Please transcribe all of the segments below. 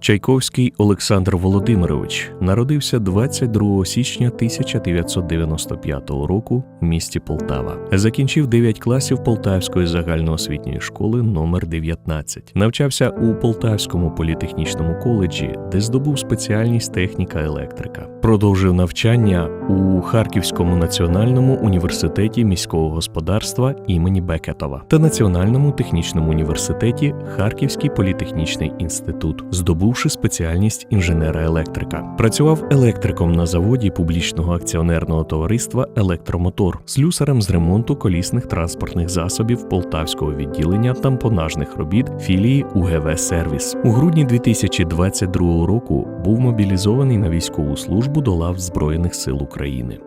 Чайковський Олександр Володимирович народився 22 січня 1995 року в місті Полтава. Закінчив 9 класів Полтавської загальноосвітньої школи номер 19 Навчався у Полтавському політехнічному коледжі, де здобув спеціальність техніка електрика. Продовжив навчання у Харківському національному університеті міського господарства імені Бекетова та Національному технічному університеті Харківський політехнічний інститут, здобувши спеціальність інженера-електрика. Працював електриком на заводі публічного акціонерного товариства Електромотор, слюсарем з ремонту колісних транспортних засобів Полтавського відділення тампонажних робіт філії УГВ Сервіс. У грудні 2022 року був мобілізований на військову службу до лав Збройних сил України.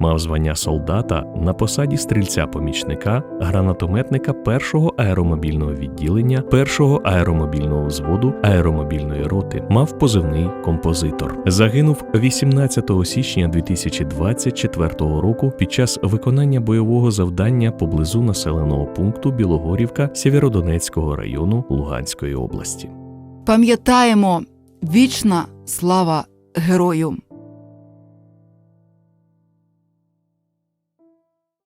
Мав звання солдата на посаді стрільця-помічника, гранатометника першого аеромобільного відділення, першого аеромобільного взводу аеромобільної роти. Мав позивний композитор. Загинув 18 січня 2024 року під час виконання бойового завдання поблизу населеного пункту Білогорівка Сєвєродонецького району Луганської області. Пам'ятаємо вічна слава герою!